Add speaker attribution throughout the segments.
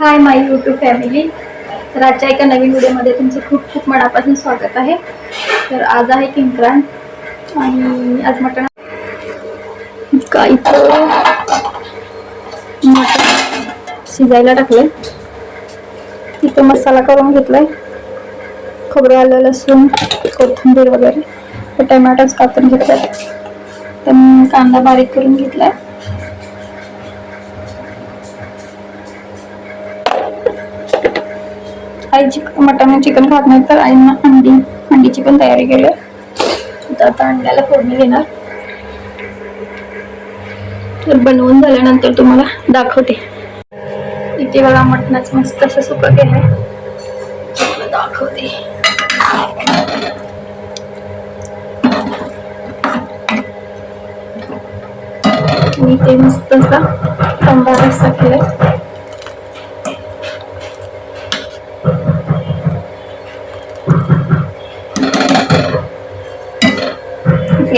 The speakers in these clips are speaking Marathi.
Speaker 1: हाय माय यूट्यूब फॅमिली तर आजच्या एका नवीन व्हिडिओमध्ये तुमचं खूप खूप मनापासून स्वागत आहे. तर आज आहे किंक्रांत आणि आज मटण काय मटण शिजायला टाकलंय. तिथं मसाला करून घेतलाय. खोबरं आलं लसूण कोथिंबीर वगैरे. टमॅटोच कापून घेतलाय तर कांदा बारीक करून घेतलाय. आई चिकन मटन चिकन खात नाही तर आईंना अंडी अंडीची पण तयारी केली. तर आता अंड्याला फोडणी देणार. तर बनवून झाल्यानंतर तुम्हाला दाखवते. इथे बघा मटणाचं मस्त असं सुकं केलंय. तुम्हाला दाखवते. मी ते मस्त असा तांबडा रस्सा केलाय.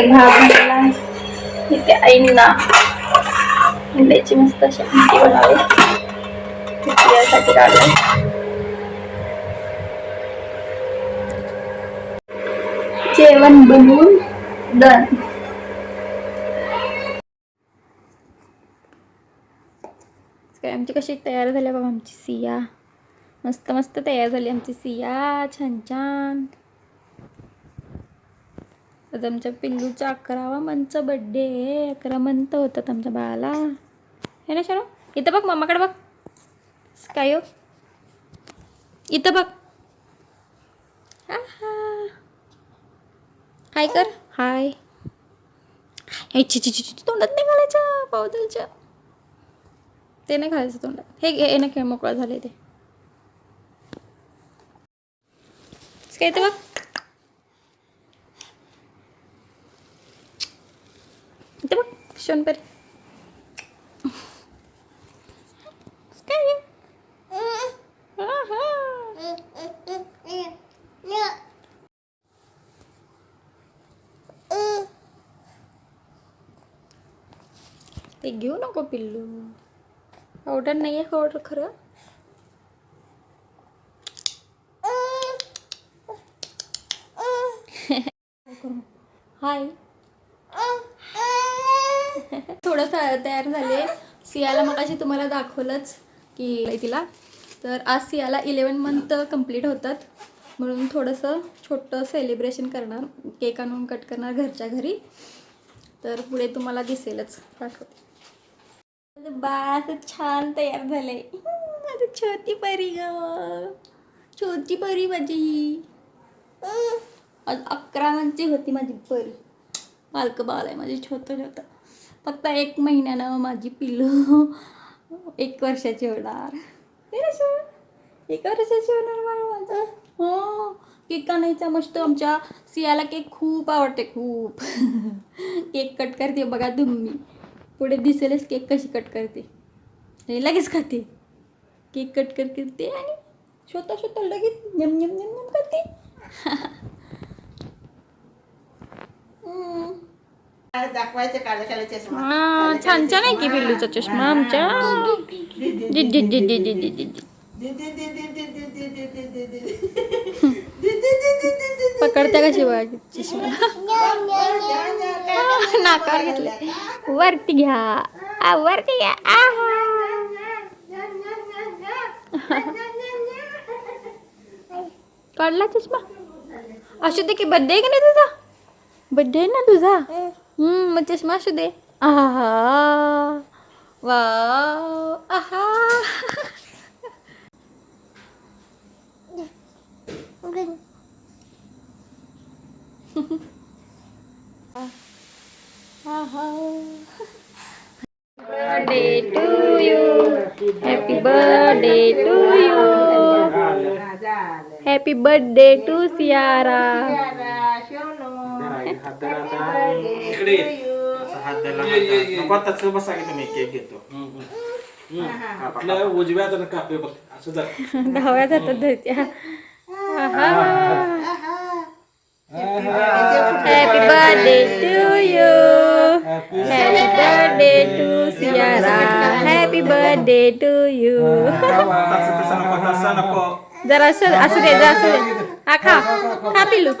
Speaker 1: इथे भाग झालेला आहे इथे आईंना अंड्याची मस्त अशी आमटी बनावी यासाठी जेवण बनवून डन काय आमची कशी तयार झाली बघा आमची सिया. मस्त मस्त तयार झाली आमची सिया. छान छान आज आमच्या पिल्लूचा अकरावा मंथचा बड्डे आहे. अकरा मंथ होतात आमच्या बाळाला. हे ना शरो इथं बघ मम्माकडे बघ. काय हो. इथं बघ. हाय कर. हाय हे छि छि छि तोंडात नाही घालायचं पावदलच्या. ते नाही घालायचं तोंडात. हे घे हे ना खेळ मोकळा झाले ते. काय ते बघ इथे बघ शोनपर काय ते घेऊ नको पिल्लू. पावडर नाही आहे पावडर खरं? हाय थोडं तयार झाले. सियाला मग अशी तुम्हाला दाखवलंच की तिला. तर आज सियाला इलेवन मंथ कंप्लीट होतात. म्हणून थोडंसं छोटं सेलिब्रेशन करणार केक आणून कट करणार घरच्या घरी. तर पुढे तुम्हाला दिसेलच. दाखवते बास छान तयार झाले छोटी परी ग. छोटी परी माझी. आज अकरा मंथची होती माझी परी. बालकं बाल आहे माझी छोटं छोटं फक्त एक महिन्यानं माझी पिल्लू एक वर्षाची होणार. हे एक वर्षाची होणार बाळ माझं? हो. केक आणायचा मस्त आमच्या सियाला केक खूप आवडते खूप. केक कट करते बघा तुम्ही. पुढे दिसेलच केक कशी कट करते. हे लगेच खाते. केक कट कर करते आणि स्वतः स्वतः लगेच यम यम यम यम करते. छान छान आहे की पिल्लूचा चष्मा आमच्या पकडत्या का शिवाय चष्मा नाकावर घेतले वरती घ्या वरती घ्या काढला चष्मा असू ते की बड्डे की नाही तुझा बड्डे आहे ना तुझा Hmm, macet masuk deh. Smash wow. Aha. ವಾ
Speaker 2: ಆಹಾ birthday to you happy birthday to you happy birthday to Siara sehat dalam dan negeri sehat dalam sakit
Speaker 3: demi kek gitu. Hmm, hmm. Hmm. Nah,
Speaker 1: wujud ada nak kafe pak. Ah, sudah. Dah ada tu ya. dah. Happy birthday to you.
Speaker 2: Happy birthday. to Siara. Happy
Speaker 1: birthday to you. Tak sempat sana kok. Aka, happy look.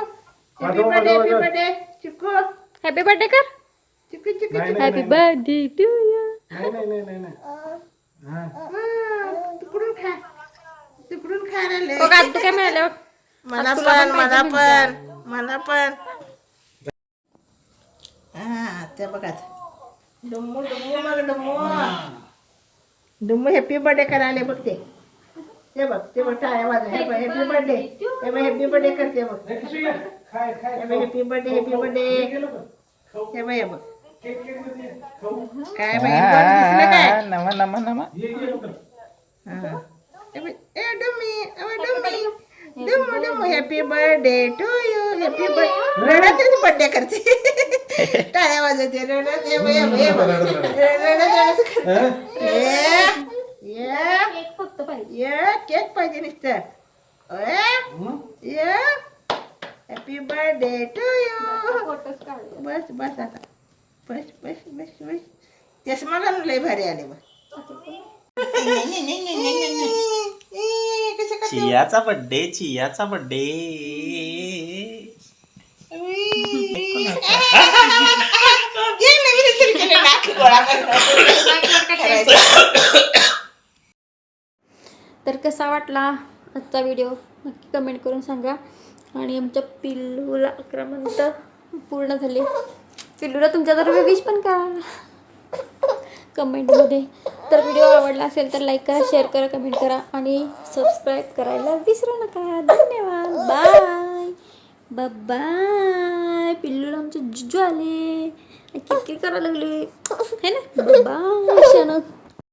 Speaker 4: happy birthday happy birthday Chiku
Speaker 1: happy birthday कर
Speaker 4: चिकू चिकू
Speaker 3: नाही, नाही,
Speaker 1: हॅपी बर्थडे टू यू
Speaker 3: नाही नाही नाही नाही नाही हा.
Speaker 4: हा, तिकडून खा तिकडून खायला आले.
Speaker 1: बघ आज तू काय मिळालं बघ.
Speaker 4: मला
Speaker 1: तुला
Speaker 4: पण
Speaker 1: पण
Speaker 4: मला
Speaker 1: पाहिजे
Speaker 4: पण मला पण हा ते बघा डुम्मू डुम्मू मग डुम्मू डुम्मू हॅपी बर्थडे करायला बघ ते ते बघ ते बघ टाळ्या वाजव हे बघ हॅपी बर्थडे हे बघ हॅपी बर्थडे करते बघ.
Speaker 3: हे कशी आहे? खाय खाय
Speaker 4: हे बघ हॅपी बर्थडे हॅपी बर्थडे. हे बघ. हे बघ. काय बाई बघ दिसलं काय?
Speaker 2: नमा नमा नमा.
Speaker 3: ये ये लवकर.
Speaker 4: हा. हे बघ, ए डुम्मी अहो डुम्मी. डुम्मू डुम्मू happy birthday to you happy birthday रडतच birthday करते. टाळ्या वाजवते रडत हे बघ, हे बघ, हे बघ. रडत रडत करते. ये,
Speaker 1: केक फक्त पाहिजे.
Speaker 4: ये, केक पाहिजे नुसतं. ये. हॅपी बर्थडे टू यू
Speaker 1: फोटोच काढले
Speaker 4: बस बस आता. बस बस बस बस. चष्मा घालून लय भारी आले बघ.
Speaker 2: चियाचा बड्डे चियाचा बड्डे
Speaker 1: तर कसा वाटला आजचा व्हिडिओ नक्की कमेंट करून सांगा. आणि आमच्या पिल्लूला अकरा मिनटं पूर्ण झाले. पिल्लूला तुमच्या तर विश पण करा. कमेंटमध्ये तर व्हिडिओ आवडला असेल तर लाईक करा शेअर करा कमेंट करा. आणि सबस्क्राईब करायला विसरू नका. धन्यवाद. बाय बाय पिल्लूला आमचे जुजू आले. किती करायला लागले. है ना? बाय शनक